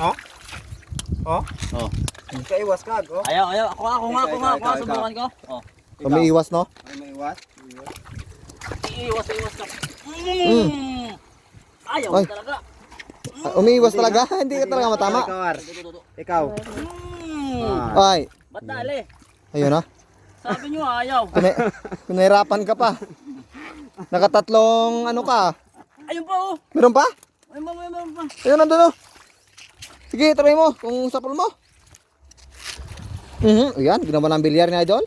Oh? Oh? Oh. Kaiwas ka, oh. Ayaw, ayaw. Ako ako nga, ako nga, ako nga. Subukan ko. Oh. Umiiwas, no? Ay, may iwas. Iiwas, iiwas ka. Mm. Ayaw Ay. talaga. Ah, umiiwas talaga. Hindi ka talaga matama. Ikaw. Mm. Ah. Ay, Ba't dali? ayun na. Sabi nyo ayaw. Kunay, kunahirapan ka pa. Nakatatlong ano ka. Ayun pa oh. Meron pa? Ayun pa, ayun pa, ayun pa. Ayun, nandun oh. Sige, try mo. Kung sapul mo. Mhm, ayan. Ginawa ng bilyar ni Idol.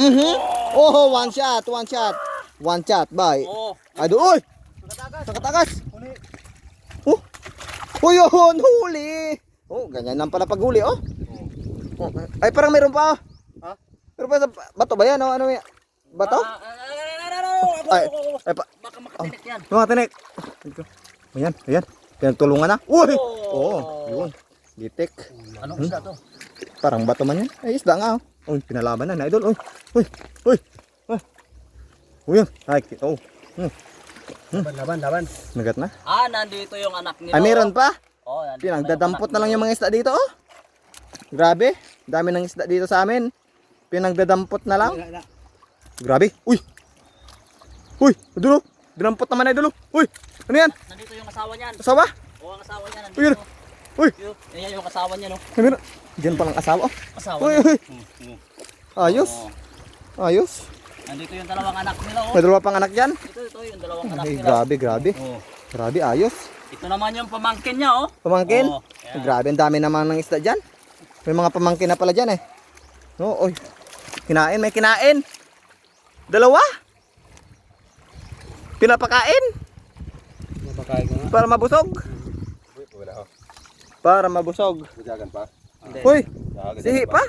Mhm. Oh, one shot, one shot. One shot, bye. Oh. Idol, uy! Nakatakas. Oh. Uy, yun, huli. Oh, ganyan lang pala paghuli, oh. Oh, Ay, parang meron pa, oh. Ha? Meron pa sa bato ba yan, oh? Ano yan? Bato? Ah, ah, ah, ah, ah, ah, Ay, ay pa. Baka makatinik yan. Mga tinik. Ayan, ayan. Pinagtulungan na. Uy! Oh. Oo, yun. Gitik. Anong isda to? Parang bato man yan. Ay, isda nga, oh. Uy, pinalaban na, na idol. Uy, uy, uy. Uy, uy, yun. Ay, oh. Laban, laban, laban. Nagat na. Ah, nandito yung anak nila. Ay, meron pa. Oh, nandito Pinagdadampot na lang yung mga isda dito, oh. Grabe. Dami ng isda dito sa amin. Pinagdadampot na lang. Grabe. Uy. Uy, dulo. Dinampot naman na dulo. Uy, ano yan? Nandito yung asawa niyan. Asawa? Oh, ang asawa niya Uy, nandito. Uy, Yun, Yan yung asawa niya no. na? Diyan palang asawa. Oh. Asawa Uy, niya. uy. Hmm, hmm. Ayos. Oh. Ayos. Nandito yung dalawang anak nila oh. May dalawa pang anak dyan. Ito, ito yung dalawang anak Ay, nila. grabe, grabe. Oh. Grabe, ayos. Ito naman yung pamangkin niya oh. Pamangkin. Oh. Grabe, ang dami naman ng isda dyan. May mga pamangkin na pala dyan eh. Oo, oy. Kinain, may kinain. Dalawa. Pinapakain. Mapakain ko nga. Para mabusog. Ako. Para mabusog. Bujagan pa. Uy, Jagan sihi pa.